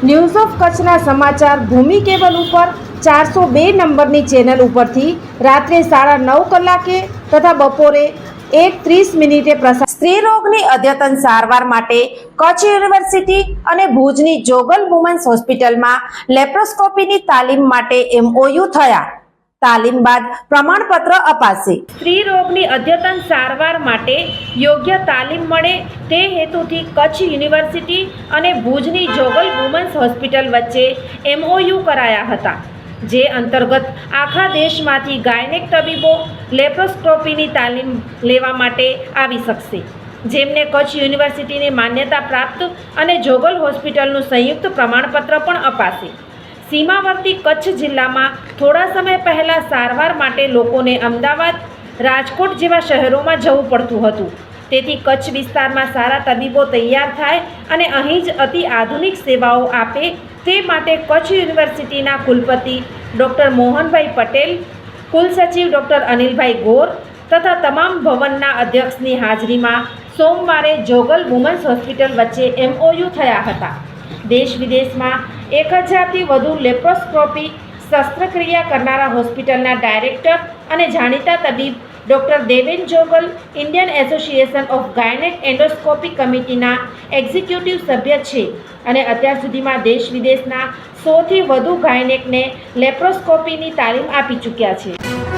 news of કચ્છના સમાચાર ભૂમિ cable ઉપર ચારસો બે નંબરની ચેનલ ઉપરથી રાત્રે સાડા નવ કલાકે તથા બપોરે એક ત્રીસ મિનિટે પ્રસાર સ્ત્રી રોગની અદ્યતન સારવાર માટે કચ્છ યુનિવર્સિટી અને ભુજની જોગલ વુમન્સ હોસ્પિટલમાં લેપ્રોસ્કોપીની તાલીમ માટે એમઓયુ થયા. તાલીમ બાદ પ્રમાણપત્ર અપાશે. સ્ત્રી રોગની અદ્યતન સારવાર માટે યોગ્ય તાલીમ મળે તે હેતુથી કચ્છ યુનિવર્સિટી અને ભુજની જોગલ વુમન્સ હોસ્પિટલ વચ્ચે એમઓયુ કરાયા હતા, જે અંતર્ગત આખા દેશમાંથી ગાયનેક તબીબો લેપ્રોસ્કોપીની તાલીમ લેવા માટે આવી શકશે. જેમને કચ્છ યુનિવર્સિટીની માન્યતા પ્રાપ્ત અને જોગલ હોસ્પિટલનું સંયુક્ત પ્રમાણપત્ર પણ અપાશે. સીમાવર્તી કચ્છ જિલ્લામાં થોડા સમય પહેલાં સારવાર માટે લોકોને અમદાવાદ, રાજકોટ જેવા શહેરોમાં જવું પડતું હતું. તેથી કચ્છ વિસ્તારમાં સારા તબીબો તૈયાર થાય અને અહીં જ અતિ આધુનિક સેવાઓ આપે તે માટે કચ્છ યુનિવર્સિટીના કુલપતિ ડૉક્ટર મોહનભાઈ પટેલ કુલસચિવ ડૉક્ટર અનિલભાઈ ગોર તથા તમામ ભવનના અધ્યક્ષની હાજરીમાં સોમવારે જોગલ વુમન્સ હોસ્પિટલ વચ્ચે એમઓયુ થયા હતા. દેશ વિદેશમાં એક હજારથી વધુ લેપ્રોસ્કોપી શસ્ત્રક્રિયા કરનારા હોસ્પિટલના ડાયરેક્ટર અને જાણીતા તબીબ doctor Deven Jogal, Indian association of gynaec endoscopy કમિટીના એક્ઝિક્યુટિવ સભ્ય છે અને અત્યાર સુધીમાં દેશ વિદેશના સોથી વધુ ગાયનેકને લેપ્રોસ્કોપીની તાલીમ આપી ચૂક્યા છે.